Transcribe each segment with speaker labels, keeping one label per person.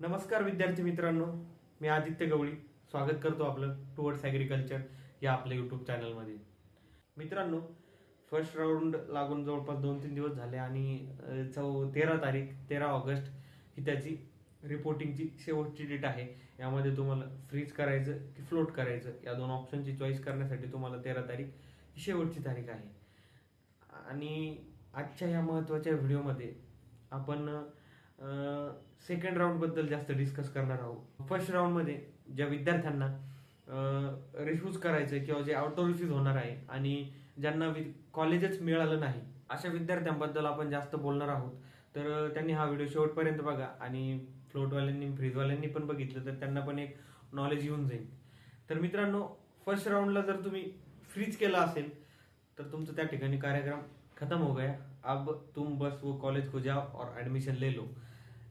Speaker 1: नमस्कार विद्यार्थी मित्रांनो मी आदित्य गवळी. स्वागत करतो आपलं टुवर्ड्स ॲग्रिकल्चर या आपल्या यूट्यूब चॅनलमध्ये मित्रांनो फर्स्ट राऊंड लागून जवळपास दोन तीन दिवस झाले आणि चौ तेरा तारीख तेरा ऑगस्ट ही त्याची रिपोर्टिंगची शेवटची डेट आहे. यामध्ये तुम्हाला फ्रीज करायचं की फ्लोट करायचं या दोन ऑप्शनची चॉईस करण्यासाठी तुम्हाला तेरा तारीख ही शेवटची तारीख आहे. आणि आजच्या या महत्त्वाच्या व्हिडिओमध्ये आपण सेकंड राऊंडबद्दल जास्त डिस्कस करणार आहोत. फर्स्ट राऊंडमध्ये ज्या विद्यार्थ्यांना रिफ्यूज करायचं किंवा जे आउटडोर रिफ्यूज होणार आहे आणि ज्यांना वि कॉलेजच मिळालं नाही अशा विद्यार्थ्यांबद्दल आपण जास्त बोलणार आहोत. तर त्यांनी हा व्हिडिओ शेवटपर्यंत बघा आणि फ्लोटवाल्यांनी फ्रीजवाल्यांनी पण बघितलं तर त्यांना पण एक नॉलेज येऊन जाईल. तर मित्रांनो फर्स्ट राऊंडला जर तुम्ही फ्रीज केला असेल तर तुमचं त्या ठिकाणी कार्यक्रम खतम हो गया. अब तुम बस वो कॉलेज को जाओ और एडमिशन ले लो.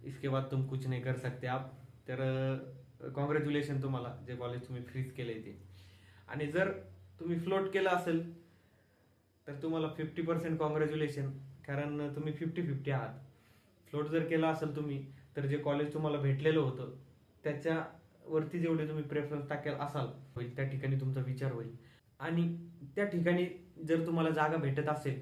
Speaker 1: इसके बाद तुम कुछ नाही कर सकते। आप तर कॉंग्रॅच्युलेशन तुम्हाला जे कॉलेज तुम्ही फ्रीज केले ते. आणि जर तुम्ही फ्लोट केलं असेल तर तुम्हाला फिफ्टी पर्सेंट कॉंग्रॅच्युलेशन कारण तुम्ही फिफ्टी फिफ्टी आहात. फ्लोट जर केला असेल तुम्ही तर जे कॉलेज तुम्हाला भेटलेलं होतं त्याच्यावरती जेवढे तुम्ही प्रेफरन्स टाकेल असाल होईल त्या ठिकाणी तुमचा विचार होईल. आणि त्या ठिकाणी जर तुम्हाला जागा भेटत असेल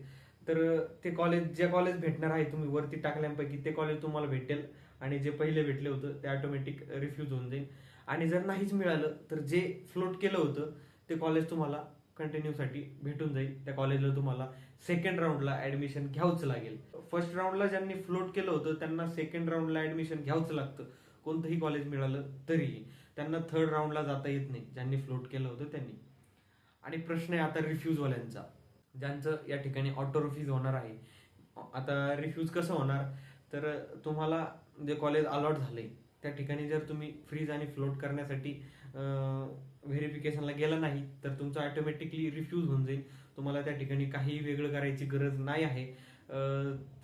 Speaker 1: तर ते कॉलेज जे कॉलेज भेटणार आहे तुम्ही वरती टाकल्यापैकी ते कॉलेज तुम्हाला भेटेल आणि जे पहिले भेटले होतं ते ऑटोमॅटिक रिफ्यूज होऊन जाईल. आणि जर नाहीच मिळालं तर जे फ्लोट केलं होतं ते कॉलेज तुम्हाला कंटिन्यूसाठी भेटून जाईल. त्या कॉलेजला तुम्हाला सेकंड राऊंडला ऍडमिशन घ्यावंच लागेल. फर्स्ट राऊंडला ज्यांनी फ्लोट केलं होतं त्यांना सेकंड राऊंडला ऍडमिशन घ्यावंच लागतं. कोणतंही कॉलेज मिळालं तरीही. त्यांना थर्ड राऊंडला जाता येत नाही ज्यांनी फ्लोट केलं होतं त्यांनी. आणि प्रश्न आहे आता रिफ्यूजवाल्यांचा ज्यांचं या ठिकाणी ऑटो रिफ्यूज होणार आहे. आता रिफ्यूज कसं होणार? तर तुम्हाला जे कॉलेज अलॉट झाले त्या ठिकाणी जर तुम्ही फ्रीज आणि फ्लोट करण्यासाठी व्हेरिफिकेशनला गेला नाही तर तुमचं ऑटोमॅटिकली रिफ्यूज होऊन जाईल. तुम्हाला त्या ठिकाणी काही वेगळं करायची गरज नाही आहे.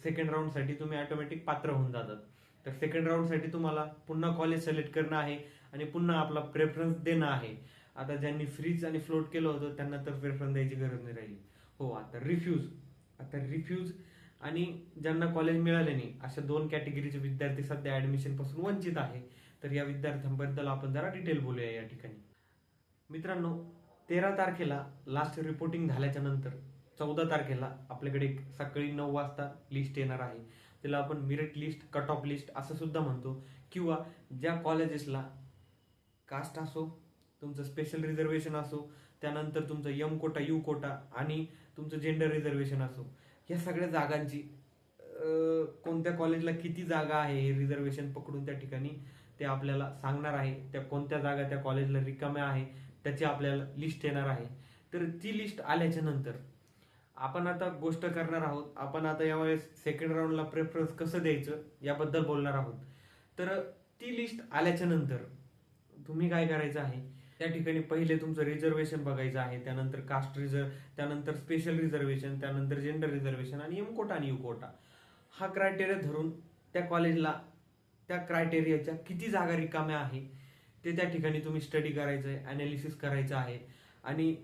Speaker 1: सेकंड राऊंडसाठी तुम्ही ऑटोमॅटिक पात्र होऊन जातात. तर सेकंड राऊंडसाठी तुम्हाला पुन्हा कॉलेज सिलेक्ट करणं आहे आणि पुन्हा आपला प्रेफरन्स देणं आहे. आता ज्यांनी फ्रीज आणि फ्लोट केलं होतं त्यांना तर प्रेफरन्स द्यायची गरज नाही राहिली. हो आता रिफ्यूज आता रिफ्यूज आणि ज्यांना कॉलेज मिळाले नाही अशा दोन कॅटेगरीचे विद्यार्थी सध्या ऍडमिशनपासून वंचित आहे. तर या विद्यार्थ्यांबद्दल आपण जरा डिटेल बोलूया या ठिकाणी. मित्रांनो तेरा तारखेला लास्ट रिपोर्टिंग झाल्याच्यानंतर चौदा तारखेला आपल्याकडे एक सकाळी नऊ वाजता लिस्ट येणार आहे. त्याला आपण merit list cut off list असं सुद्धा म्हणतो. किंवा ज्या कॉलेजेसला कास्ट असो तुमचं स्पेशल रिझर्वेशन असो त्यानंतर तुमचं यम कोटा यू कोटा आणि तुमचं जेंडर रिझर्वेशन असो या सगळ्या जागांची कोणत्या कॉलेजला किती जागा आहे हे रिझर्वेशन पकडून त्या ठिकाणी ते आपल्याला सांगणार आहे. त्या कोणत्या जागा त्या कॉलेजला रिकाम्या आहे त्याची आपल्याला लिस्ट येणार आहे. तर ती लिस्ट आल्याच्यानंतर आपण आता गोष्ट करणार आहोत. आपण आता यावेळेस सेकंड राऊंडला प्रेफरन्स कसं द्यायचं याबद्दल बोलणार आहोत. तर ती लिस्ट आल्याच्यानंतर तुम्ही काय करायचं आहे? त्या ठिकाणी पहिले तुमचं रिझर्वेशन बघायचं आहे त्यानंतर कास्ट रिझर्व त्यानंतर स्पेशल रिझर्वेशन त्यानंतर जेंडर रिझर्वेशन आणि एम कोटा आणि यू कोटा हा क्रायटेरिया धरून त्या कॉलेजला त्या क्रायटेरियाच्या किती जागा रिकाम्या आहे ते त्या ठिकाणी तुम्ही स्टडी करायचं आहे अनालिसिस करायचं आहे. आणि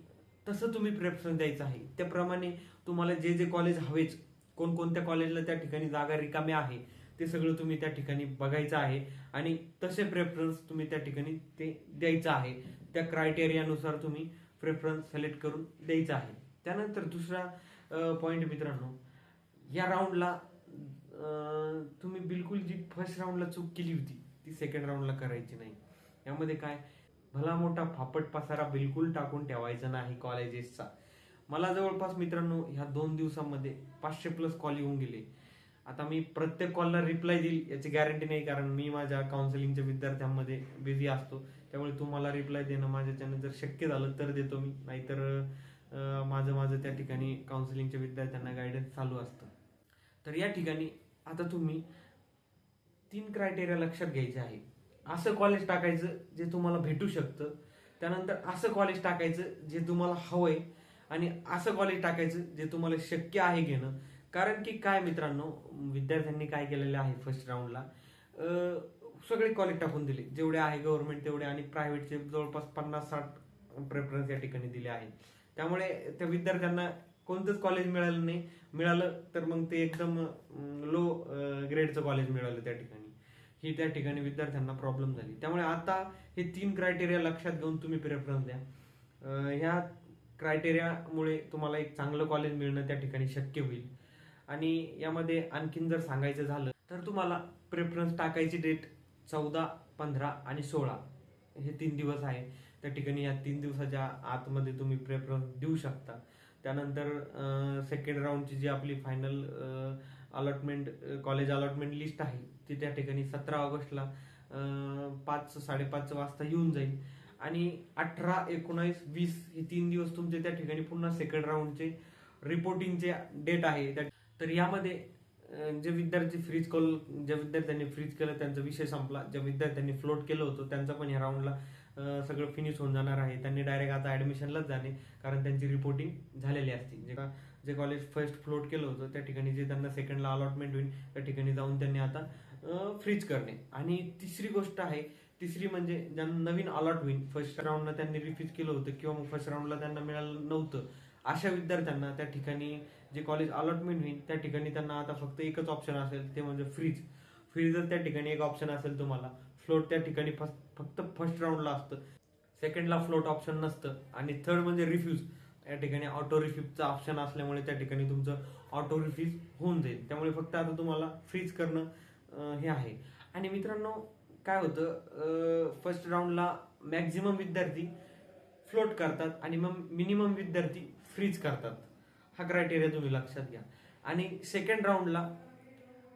Speaker 1: तसं तुम्ही प्रेफरन्स द्यायचं आहे. त्याप्रमाणे तुम्हाला जे जे कॉलेज हवेच कोणकोणत्या कॉलेजला त्या ठिकाणी जागा रिकाम्या आहे ते सगळं तुम्ही त्या ठिकाणी बघायचं आहे. आणि तसे प्रेफरन्स तुम्ही त्या ठिकाणी ते द्यायचं आहे. त्या क्रायटेरियानुसार तुम्ही प्रेफरन्स सिलेक्ट करून द्यायचा आहे. त्यानंतर दुसरा पॉईंट मित्रांनो या राऊंडला तुम्ही बिलकुल जी फर्स्ट राऊंडला चूक केली होती ती सेकंड राऊंडला करायची नाही. यामध्ये काय? भला मोठा फापट पसारा बिलकुल टाकून ठेवायचा नाही कॉलेजेसचा मला जवळपास मित्रांनो ह्या दोन दिवसांमध्ये पाचशे प्लस कॉल येऊन गेले. आता मी प्रत्येक कॉलला रिप्लाय देईल याची गॅरंटी नाही कारण मी माझ्या काउन्सिलिंगच्या विद्यार्थ्यांमध्ये बिझी असतो. त्यामुळे तुम्हाला रिप्लाय देणं माझ्याच्यानं जर शक्य झालं तर देतो मी. नाहीतर माझं माझं त्या ठिकाणी काउन्सिलिंगच्या विद्यार्थ्यांना गायडन्स चालू असतं. तर या ठिकाणी आता तुम्ही तीन क्रायटेरिया लक्षात घ्यायचे आहे असं कॉलेज टाकायचं जे तुम्हाला भेटू शकतं. त्यानंतर असं कॉलेज टाकायचं जे तुम्हाला हवंय आणि असं कॉलेज टाकायचं जे तुम्हाला शक्य आहे घेणं. कारण की काय मित्रांनो विद्यार्थ्यांनी काय केलेलं आहे फर्स्ट राऊंडला सगळे कॉलेज टाकून दिले. जेवढे आहे गव्हर्नमेंट तेवढे आणि प्रायव्हेटचे जवळपास पन्नास साठ प्रेफरन्स या ठिकाणी दिले आहेत. त्यामुळे त्या विद्यार्थ्यांना कोणतंच कॉलेज मिळालं नाही. मिळालं तर मग ते एकदम लो ग्रेडचं कॉलेज मिळालं त्या ठिकाणी. ही त्या ठिकाणी विद्यार्थ्यांना प्रॉब्लेम झाली. त्यामुळे आता हे तीन क्रायटेरिया लक्षात घेऊन तुम्ही प्रेफरन्स द्या. ह्या क्रायटेरियामुळे तुम्हाला एक चांगलं कॉलेज मिळणं त्या ठिकाणी शक्य होईल. आणि यामध्ये आणखीन जर सांगायचं झालं तर तुम्हाला प्रेफरन्स टाकायची डेट चौदा पंधरा आणि सोळा हे तीन दिवस आहे. त्या ठिकाणी या तीन दिवसाच्या आतमध्ये तुम्ही प्रेफरन्स देऊ शकता. त्यानंतर सेकंड राऊंडची जी आपली final allotment college allotment list आहे ती त्या ठिकाणी सतरा ऑगस्टला पाच साडेपाच वाजता येऊन जाईल. आणि अठरा एकोणावीस वीस हे तीन दिवस तुमचे त्या ठिकाणी पुन्हा सेकंड राऊंडचे रिपोर्टिंगचे डेट आहे. त्या- तर यामध्ये जे विद्यार्थी फ्रीज कॉल ज्या विद्यार्थ्यांनी फ्रीज केलं त्यांचा विषय संपला. ज्या विद्यार्थ्यांनी फ्लोट केलं होतं त्यांचा पण या राऊंडला सगळं फिनिश होऊन जाणार आहे. त्यांनी डायरेक्ट आता ऍडमिशनलाच जाणे कारण त्यांची रिपोर्टिंग झालेली असते. जे का जे कॉलेज फर्स्ट फ्लोट केलं होतं त्या ठिकाणी जे त्यांना सेकंडला अलॉटमेंट होईल त्या ठिकाणी जाऊन त्यांनी आता फ्रीज करणे. आणि तिसरी गोष्ट आहे तिसरी म्हणजे ज्यांना नवीन अलॉट होईल फर्स्ट राऊंडला त्यांनी रिफ्यूज केलं होतं किंवा मग फर्स्ट राऊंडला त्यांना मिळालं नव्हतं अशा विद्यार्थ्यांना त्या ठिकाणी जे कॉलेज अलॉटमेंट होईल त्या ठिकाणी त्यांना आता फक्त एकच ऑप्शन असेल ते म्हणजे फ्रीज फ्रीजर त्या ठिकाणी एक ऑप्शन असेल तुम्हाला फ्लोट त्या ठिकाणी फस- फक्त फर्स्ट राऊंडला असतं. सेकंडला फ्लोट ऑप्शन नसतं. आणि थर्ड म्हणजे रिफ्यूज या ठिकाणी ऑटो रिफ्यूजचा ऑप्शन असल्यामुळे त्या ठिकाणी तुमचं ऑटो रिफ्यूज होऊन जाईल. त्यामुळे फक्त आता तुम्हाला फ्रीज करणं हे आहे. आणि मित्रांनो काय होतं फर्स्ट राऊंडला मॅक्झिमम विद्यार्थी फ्लोट करतात आणि मग मिनिमम विद्यार्थी फ्रीज करतात. हा क्रायटेरिया तुम्ही लक्षात घ्या. आणि सेकंड राऊंडला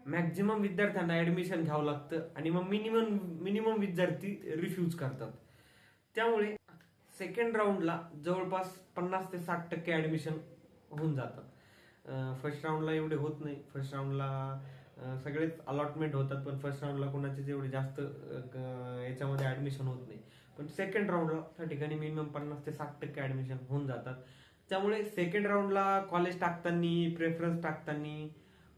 Speaker 1: मॅक्झिमम विद्यार्थ्यांना ऍडमिशन घ्यावं लागतं आणि मग मिनिमम मिनिमम विद्यार्थी रिफ्यूज करतात. त्यामुळे सेकंड राऊंडला जवळपास पन्नास ते साठ टक्के ऍडमिशन होऊन जातात फर्स्ट राऊंडला एवढे होत नाही. फर्स्ट राऊंडला सगळेच अलॉटमेंट होतात पण फर्स्ट राऊंडला कोणाचे एवढे जास्त याच्यामध्ये ऍडमिशन होत नाही. पण सेकंड राऊंडला त्या ठिकाणी मिनिमम पन्नास ते साठ टक्के ऍडमिशन होऊन जातात. त्यामुळे सेकंड राऊंडला कॉलेज टाकताना प्रेफरन्स टाकताना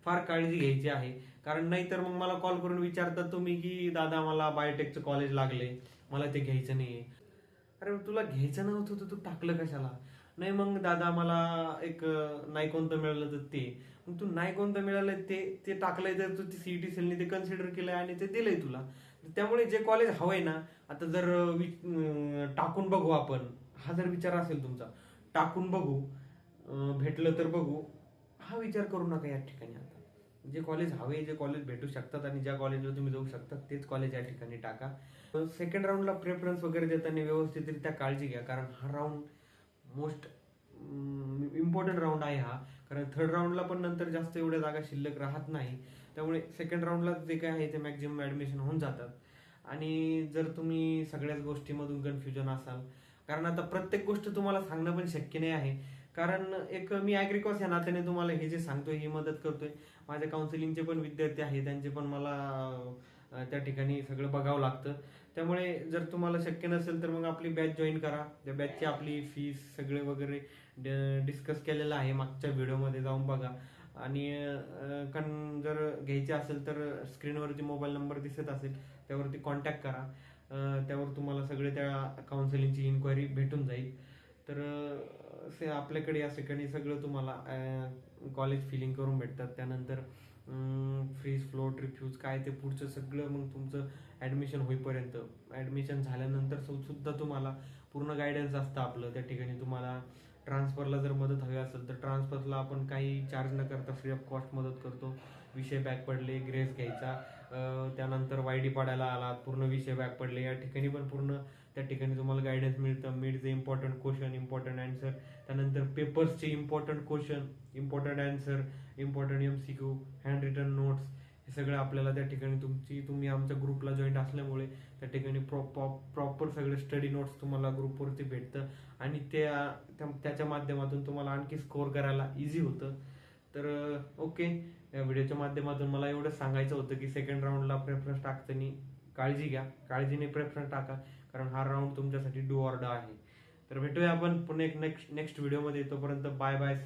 Speaker 1: फार काळजी घ्यायची आहे. कारण नाहीतर मग मला कॉल करून विचारतात तुम्ही की दादा मला बायोटेकचं कॉलेज लागले मला ते घ्यायचं नाही अरे तुला घ्यायचं नव्हतं तर तू टाकलं कशाला? नाही मग दादा मला एक नाही कोणतं मिळालं तर ते. मग तू नाही कोणतं मिळालं ते ते टाकलंय तर तू ती सीईटी सेलने ते कन्सिडर केलंय आणि ते दिलंय तुला. त्यामुळे जे कॉलेज हवंय ना आता जर वि- टाकून बघू आपण. हा जर विचार असेल तुमचा. टाकून बघू भेटलं तर बघू. हा विचार करू नका या ठिकाणी आता. जे कॉलेज हवे जे कॉलेज भेटू शकतात आणि ज्या कॉलेजला तुम्ही जाऊ शकतात तेच कॉलेज या ठिकाणी टाका. सेकंड राऊंडला प्रेफरन्स वगैरे देताना व्यवस्थितरित्या काळजी घ्या कारण हा राऊंड मोस्ट इम्पॉर्टंट राऊंड आहे हा. कारण थर्ड राऊंडला पण नंतर जास्त एवढ्या जागा शिल्लक राहत नाही. त्यामुळे सेकंड राऊंडला जे काय आहे ते मॅक्झिमम ॲडमिशन होऊन जातात. आणि जर तुम्ही सगळ्याच गोष्टीमधून कन्फ्युजन असाल कारण आता प्रत्येक गोष्ट तुम्हाला सांगणं पण शक्य नाही आहे. कारण एक मी ॲग्रिकॉस या नात्याने तुम्हाला हे जे सांगतोय ही मदत करतोय. माझ्या काउन्सिलिंगचे पण विद्यार्थी आहे त्यांचे पण मला त्या ठिकाणी सगळं बघावं लागतं. त्यामुळे जर तुम्हाला शक्य नसेल तर मग आपली बॅच जॉईन करा. त्या बॅचची आपली फीस सगळे वगैरे डिस्कस केलेलं आहे. मागच्या व्हिडिओमध्ये जाऊन बघा. आणि कन जर घ्यायचे असेल तर स्क्रीनवरती मोबाईल नंबर दिसत असेल त्यावरती कॉन्टॅक्ट करा. त्यावर तुम्हाला सगळे त्या काउन्सिलिंगची इन्क्वायरी भेटून जाईल. तर से आपल्याकडे या ठिकाणी सगळं तुम्हाला कॉलेज फिलिंग करून भेटतात. त्यानंतर फ्रीज फ्लोट रिफ्यूज काय ते पुढचं सगळं मग तुमचं ऍडमिशन होईपर्यंत. ऍडमिशन झाल्यानंतर सु- सुद्धा तुम्हाला पूर्ण गायडन्स असतं आपलं. त्या ठिकाणी तुम्हाला ट्रान्सफरला जर मदत हवी असेल तर ट्रान्सफरला आपण काही चार्ज न करता फ्री ऑफ कॉस्ट मदत करतो. विषय बॅक पडले ग्रेस घ्यायचा. त्यानंतर वायडी पाडायला आलात पूर्ण विषय बॅक पडले. या ठिकाणी पण पूर्ण त्या ठिकाणी तुम्हाला गायडन्स मिळतं. मिळते इम्पॉर्टंट क्वेश्चन इम्पॉर्टंट अँसर त्यानंतर पेपर्सचे important question important answer important M C Q handwritten notes हे सगळं आपल्याला त्या ठिकाणी तुमची तुम्ही आमच्या ग्रुपला जॉईंट असल्यामुळे त्या ठिकाणी प्रॉपर सगळे स्टडी नोट्स तुम्हाला ग्रुपवरती भेटतं. आणि त्या त्या- त्याच्या माध्यमातून तुम्हाला आणखी स्कोअर करायला इझी होतं. तर ओके. या व्हिडिओच्या माध्यमातून मला एवढं सांगायचं होतं की सेकंड राऊंडला प्रेफरन्स टाकताना काळजी घ्या. काळजीने प्रेफरन्स टाका कारण हा राऊंड तुमच्यासाठी डू ऑर्ड आहे. तर भेटूया आपण पुन्हा एक नेक्स्ट नेक्स्ट व्हिडिओमध्ये तोपर्यंत बाय बाय सी